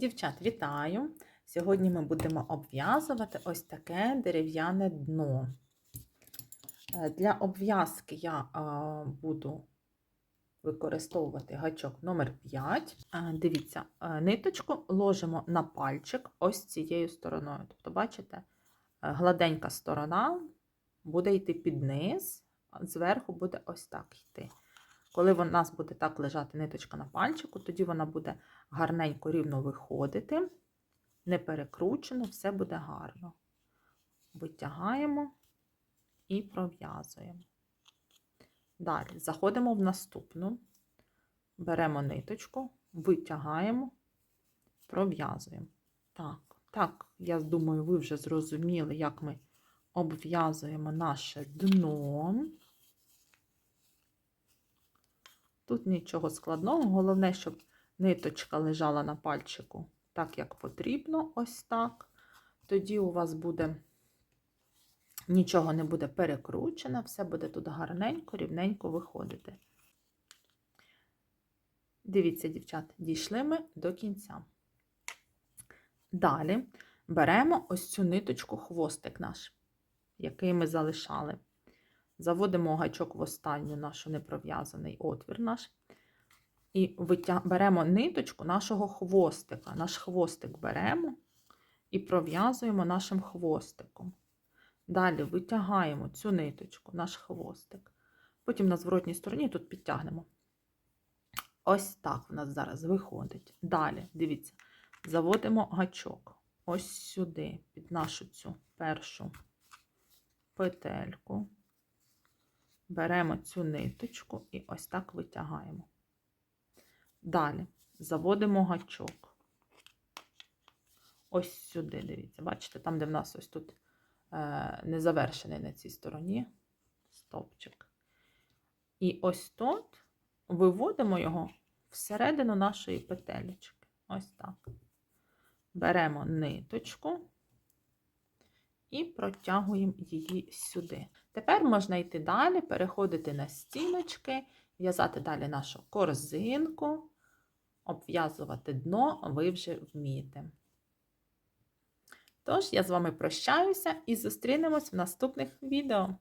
Дівчат, вітаю! Сьогодні ми будемо обв'язувати ось таке дерев'яне дно. Е, Для обв'язки я буду використовувати гачок номер 5. Е, Дивіться, е, ниточку ложимо на пальчик ось цією стороною. Тобто, бачите, е, гладенька сторона буде йти під низ, зверху буде ось так йти. Коли у нас буде так лежати ниточка на пальчику, тоді вона буде гарненько рівно виходити, не перекручено, все буде гарно. Витягаємо і пров'язуємо. Далі заходимо в наступну, беремо ниточку, витягаємо, пров'язуємо. Так, так, я думаю, ви вже зрозуміли, як ми обв'язуємо наше дно. Тут нічого складного, головне, щоб ниточка лежала на пальчику так, як потрібно, ось так. Тоді у вас буде нічого не буде перекручено, все буде тут гарненько, рівненько виходити. Дивіться, дівчат, дійшли ми до кінця. Далі беремо ось цю ниточку, хвостик наш, який ми залишали. Заводимо гачок в останню нашу непров'язаний отвір наш. І беремо ниточку нашого хвостика. Наш хвостик беремо і пров'язуємо нашим хвостиком. Далі витягаємо цю ниточку, наш хвостик. Потім на зворотній стороні тут підтягнемо. Ось так в нас зараз виходить. Далі, дивіться, заводимо гачок ось сюди, під нашу цю першу петельку. Беремо цю ниточку і ось так витягаємо. Далі заводимо гачок. Ось сюди, дивіться, бачите, там, де в нас ось тут е, не завершений на цій стороні стовпчик. І ось тут виводимо його всередину нашої петелечки. Ось так. Беремо ниточку і протягуємо її сюди. Тепер можна йти далі, переходити на стіночки, в'язати далі нашу корзинку, обв'язувати дно ви вже вмієте. Тож, я з вами прощаюся і зустрінемось в наступних відео.